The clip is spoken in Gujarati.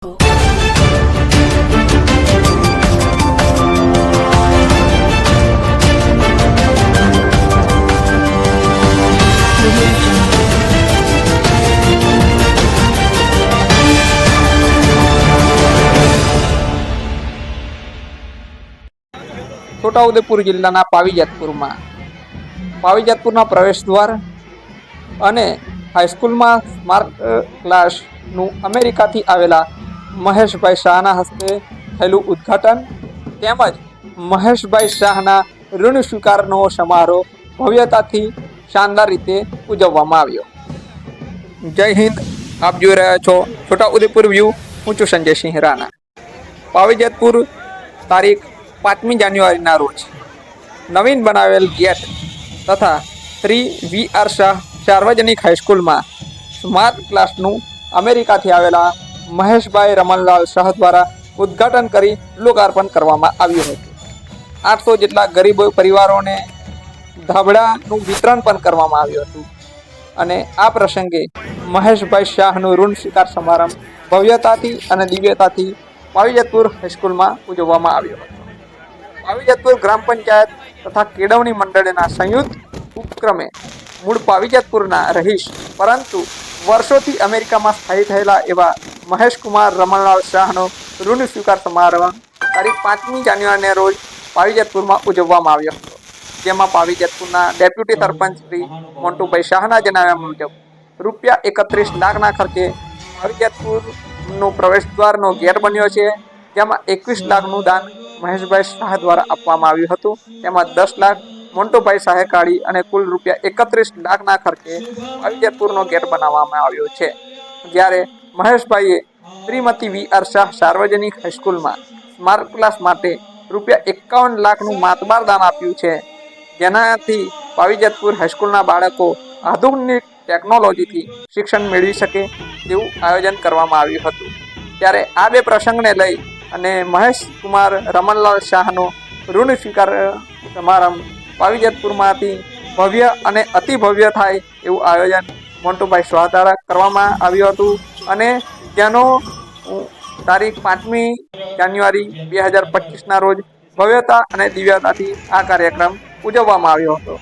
છોટાઉદેપુર જિલ્લાના પાવીજાતપુરમાં. પાવીજાતપુરના પ્રવેશ દ્વાર અને હાઈસ્કૂલમાં સ્માર્ટ ક્લાસનું અમેરિકાથી આવેલા મહેશભાઈ શાહના હસ્તે થયેલું ઉદ્ઘાટન તેમજ મહેશભાઈ શાહના ઋણ સ્વીકારનો સમારોહ ભવ્યતાથી શાનદાર રીતે ઉજવવામાં આવ્યો. જય હિન્દ, આપ જોઈ રહ્યા છો છોટાઉદેપુર વ્યૂ. હું છું સંજયસિંહ રાણા. પાવીજતપુર તારીખ પાંચમી જાન્યુઆરીના રોજ નવીન બનાવેલ ગેટ તથા શ્રી વી આર શાહ સાર્વજનિક હાઈસ્કૂલમાં સ્માર્ટ ક્લાસનું અમેરિકાથી આવેલા મહેશભાઈ રમણલાલ શાહ દ્વારા ઉદ્ઘાટન કરી લોકાર્પણ કરવામાં આવ્યું હતું. આઠસો જેટલા ગરીબ પરિવારોને ધાબળાનું વિતરણ પણ કરવામાં આવ્યું હતું. અને આ પ્રસંગે મહેશભાઈ શાહનું ઋણ સ્વીકાર સમારંભ ભવ્યતાથી અને દિવ્યતાથી પાવીજતપુર હાઈસ્કૂલમાં ઉજવવામાં આવ્યો હતો. પાવીજતપુર ગ્રામ પંચાયત તથા કેળવણી મંડળના સંયુક્ત ઉપક્રમે મૂળ પાવીજતપુરના રહીશ, પરંતુ વર્ષોથી અમેરિકામાં સ્થાયી થયેલા એવા મહેશકુમાર રમણલાલ શાહનો ઋણ સ્વીકાર સમારોહ તારીખ પાંચમી જાન્યુઆરીને રોજ પાવીજતપુરમાં ઉજવવામાં આવ્યો હતો. જેમાં પાવીજતપુરના ડેપ્યુટી સરપંચ શ્રી મોન્ટુભાઈ શાહના જણાવ્યા મુજબ, રૂપિયા એકત્રીસ લાખના ખર્ચે પાવીજતપુરનો પ્રવેશદ્વારનો ગેટ બન્યો છે. જેમાં એકવીસ લાખનું દાન મહેશભાઈ શાહ દ્વારા આપવામાં આવ્યું હતું. તેમાં દસ લાખ મોન્ટુભાઈ શાહે કાઢી અને કુલ રૂપિયા એકત્રીસ લાખના ખર્ચે પાવીજતપુરનો ગેટ બનાવવામાં આવ્યો છે. જ્યારે મહેશભાઈએ શ્રીમતી વી આર શાહ સાર્વજનિક હાઈસ્કૂલમાં સ્માર્ટ ક્લાસ માટે રૂપિયા એકાવન લાખનું માતબાર દાન આપ્યું છે. જેનાથી પાવીજતપુર હાઈસ્કૂલના બાળકો આધુનિક ટેકનોલોજીથી શિક્ષણ મેળવી શકે તેવું આયોજન કરવામાં આવ્યું હતું. ત્યારે આ બે પ્રસંગને લઈ અને મહેશ કુમાર રમણલાલ શાહનો ઋણ સ્વીકાર સમારંભ પાવીજતપુરમાંથી ભવ્ય અને અતિ ભવ્ય થાય એવું આયોજન મોન્ટુભાઈ શાહ દ્વારા કરવામાં આવ્યું હતું અને જેનો તારીખ પાંચમી જાન્યુઆરી બે હજાર પચીસના રોજ ભવ્યતા અને દિવ્યતાથી આ કાર્યક્રમ ઉજવવામાં આવ્યો હતો.